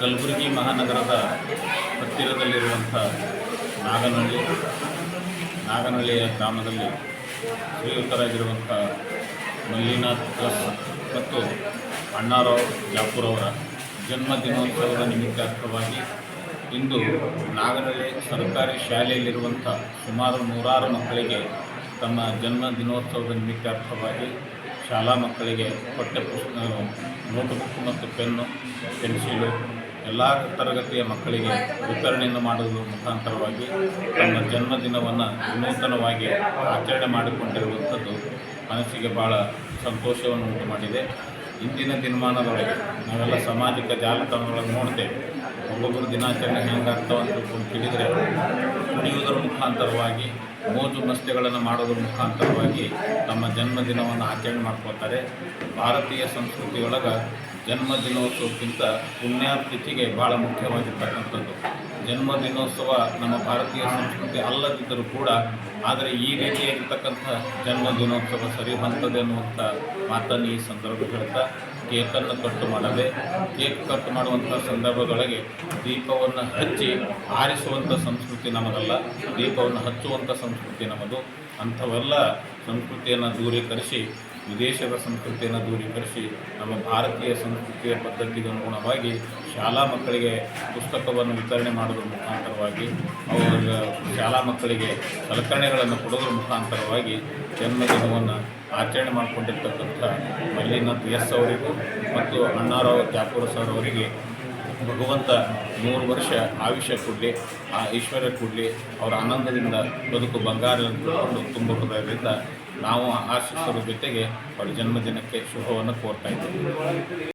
ಕಲಬುರಗಿ ಮಹಾನಗರದ ಹತ್ತಿರದಲ್ಲಿರುವಂಥ ನಾಗನಹಳ್ಳಿ. ನಾಗನಹಳ್ಳಿಯ ಗ್ರಾಮದಲ್ಲಿ ಶ್ರೀಯುತರಾಗಿರುವಂಥ ಮಲ್ಲಿನಾಥ್ ಮತ್ತು ಅಣ್ಣಾರಾವ್ ಜಾಪುರ್ ಅವರ ಜನ್ಮ ದಿನೋತ್ಸವದ ನಿಮಿತ್ತಾರ್ಥವಾಗಿ ಇಂದು ನಾಗನಹಳ್ಳಿ ಸರ್ಕಾರಿ ಶಾಲೆಯಲ್ಲಿರುವಂಥ ಸುಮಾರು ನೂರಾರು ಮಕ್ಕಳಿಗೆ ತಮ್ಮ ಜನ್ಮ ದಿನೋತ್ಸವದ ನಿಮಿತ್ತಾರ್ಥವಾಗಿ ಶಾಲಾ ಮಕ್ಕಳಿಗೆ ಪಠ್ಯಪುಸ್ತಕ ನೋಟ್ಬುಕ್ ಮತ್ತು ಪೆನ್ನು, ಪೆನ್ಸಿಲು ಎಲ್ಲ ತರಗತಿಯ ಮಕ್ಕಳಿಗೆ ವಿತರಣೆಯನ್ನು ಮಾಡುವುದರ ಮುಖಾಂತರವಾಗಿ ತಮ್ಮ ಜನ್ಮದಿನವನ್ನು ವಿನೂತನವಾಗಿ ಆಚರಣೆ ಮಾಡಿಕೊಂಡಿರುವಂಥದ್ದು ಮನಸ್ಸಿಗೆ ಭಾಳ ಸಂತೋಷವನ್ನು ಉಂಟು ಮಾಡಿದೆ ಇಂದಿನ ದಿನಮಾನದೊಳಗೆ ನಾವೆಲ್ಲ ಸಾಮಾಜಿಕ ಜಾಲತಾಣಗಳನ್ನು ನೋಡ್ತೇವೆ. ಒಬ್ಬೊಬ್ಬರು ದಿನಾಚರಣೆ ಹೆಂಗಾಗ್ತಾವ ಅಂತ ತಿಳ್ಕೊಂಡು ತಿಳಿದರೆ ಕುಣಿಯುವುದರ ಮುಖಾಂತರವಾಗಿ, ಮೋಜು ಮಸ್ತಿಗಳನ್ನು ಮಾಡೋದ್ರ ಮುಖಾಂತರವಾಗಿ ತಮ್ಮ ಜನ್ಮದಿನವನ್ನು ಆಚರಣೆ ಮಾಡ್ಕೊಳ್ತಾರೆ. ಭಾರತೀಯ ಸಂಸ್ಕೃತಿಯೊಳಗೆ ಜನ್ಮದಿನೋತ್ಸವಕ್ಕಿಂತ ಪುಣ್ಯಾಪ್ತಿಗೆ ಭಾಳ ಮುಖ್ಯವಾಗಿರ್ತಕ್ಕಂಥದ್ದು. ಜನ್ಮ ದಿನೋತ್ಸವ ನಮ್ಮ ಭಾರತೀಯ ಸಂಸ್ಕೃತಿ ಅಲ್ಲದಿದ್ದರೂ ಕೂಡ, ಆದರೆ ಈ ರೀತಿಯಾಗಿರ್ತಕ್ಕಂಥ ಜನ್ಮ ದಿನೋತ್ಸವ ಸರಿ ಹೊಂದದೆ ಅನ್ನುವಂಥ ಮಾತನ್ನು ಈ ಸಂದರ್ಭ ಹೇಳ್ತಾ, ಕೇಕನ್ನು ಕಟ್ಟು ಮಾಡದೆ, ಕೇಕ್ ಕಟ್ ಮಾಡುವಂಥ ಸಂದರ್ಭದೊಳಗೆ ದೀಪವನ್ನು ಹಚ್ಚಿ ಆರಿಸುವಂಥ ಸಂಸ್ಕೃತಿ ನಮಗಲ್ಲ, ದೀಪವನ್ನು ಹಚ್ಚುವಂಥ ಸಂಸ್ಕೃತಿ ನಮ್ಮದು. ಅಂಥವೆಲ್ಲ ಸಂಸ್ಕೃತಿಯನ್ನು ದೂರೀಕರಿಸಿ ವಿದೇಶದ ಸಂಸ್ಕೃತಿಯನ್ನು ದೂರೀಕರಿಸಿ ನಮ್ಮ ಭಾರತೀಯ ಸಂಸ್ಕೃತಿಯ ಪದ್ಧತಿಗೆ ಅನುಗುಣವಾಗಿ ಶಾಲಾ ಮಕ್ಕಳಿಗೆ ಪುಸ್ತಕವನ್ನು ವಿತರಣೆ ಮಾಡೋದ್ರ ಮುಖಾಂತರವಾಗಿ, ಅವರ ಶಾಲಾ ಮಕ್ಕಳಿಗೆ ಸಲಕರಣೆಗಳನ್ನು ಕೊಡೋದ್ರ ಮುಖಾಂತರವಾಗಿ ಜನ್ಮದಿನವನ್ನು ಆಚರಣೆ ಮಾಡಿಕೊಂಡಿರ್ತಕ್ಕಂಥ ಮಲ್ಲಿನಾಥ್ ಎಸ್ ಅವರಿಗೂ ಮತ್ತು ಅಣ್ಣಾರಾವ್ ಜಾಪುರ ಸರ್ ಅವರಿಗೆ ಭಗವಂತ ಮೂರು ವರ್ಷ ಆಯುಷ್ಯ ಕೊಡಲಿ, ಆ ಈಶ್ವರ ಕೊಡಲಿ, ಅವರ ಆನಂದದಿಂದ ಬದುಕು ಬಂಗಾರ ತುಂಬ ಹೃದಯದಿಂದ ನಾವು ಆಶಿಸುವ ಜೊತೆಗೆ ಅವರ ಜನ್ಮದಿನಕ್ಕೆ ಶುಭವನ್ನು ಕೋರ್ತಾ ಇದ್ದೇವೆ.